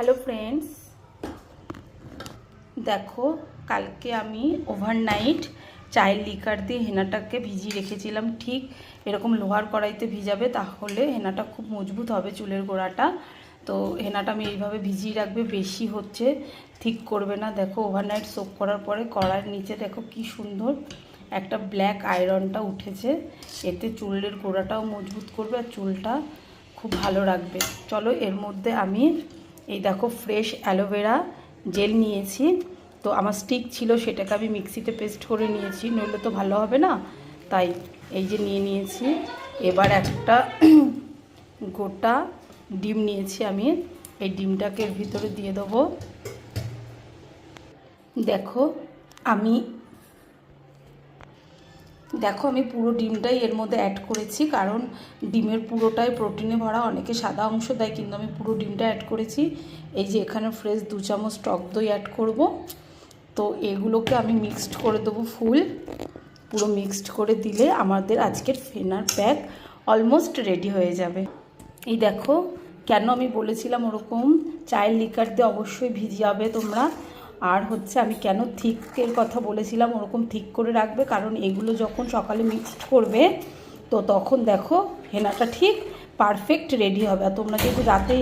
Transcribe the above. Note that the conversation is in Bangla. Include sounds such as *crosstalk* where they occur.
হ্যালো ফ্রেন্ডস দেখো, কালকে আমি ওভারনাইট চায়ের লিকার দিয়ে হেনাটাকে ভিজিয়ে রেখেছিলাম, ঠিক এরকম লোহার কড়াইতে ভিজাবে, তাহলে হেনাটা খুব মজবুত হবে চুলের গোড়াটা। তো হেনাটা আমি এইভাবে ভিজিয়ে রাখবে, বেশি হচ্ছে ঠিক করবে না। দেখো ওভারনাইট সোপ করার পরে কড়াইয়ের নিচে দেখো কি সুন্দর একটা ব্ল্যাক আয়রনটা উঠেছে। এতে চুলের গোড়াটাও মজবুত করবে আর চুলটা খুব ভালো রাখবে। চলো, এর মধ্যে আমি এই দেখো ফ্রেশ অ্যালোভেরা জেল নিয়েছি। তো আমার স্টিক ছিল, সেটাকে আমি মিক্সিতে পেস্ট করে নিয়েছি। নইলে তো ভালো হবে না। তাই এই যে নিয়ে নিয়েছি। এবার একটা *clears throat* গোটা ডিম নিয়েছি আমি। এই ডিমটাকে ভিতরে দিয়ে দেবো। দেখো, আমি দেখো, আমি পুরো ডিমটাই এর মধ্যে অ্যাড করেছি, কারণ ডিমের পুরোটাই প্রোটিনে ভরা, অনেকে সাদা অংশ দেয়, কিন্তু আমি পুরো ডিমটা অ্যাড করেছি। এই যে এখানে ফ্রেশ দু চামচ টক দই অ্যাড করব। তো এগুলোকে আমি মিক্সড করে দেবো ফুল পুরো মিক্সড করে দিলে আমাদের আজকের ফেনার প্যাক অলমোস্ট রেডি হয়ে যাবে। এই দেখো, কেন আমি বলেছিলাম ওরকম? চায়ের লিকার দিয়ে অবশ্যই ভিজিয়াবে তোমরা। আর হচ্ছে আমি কেন থিকের কথা বলেছিলাম, ওরকম থিক করে রাখবে? কারণ এগুলো যখন সকালে মিক্সড করবে, তো তখন দেখো হেনাটা ঠিক পারফেক্ট রেডি হবে। আর তোমরা কিন্তু রাতে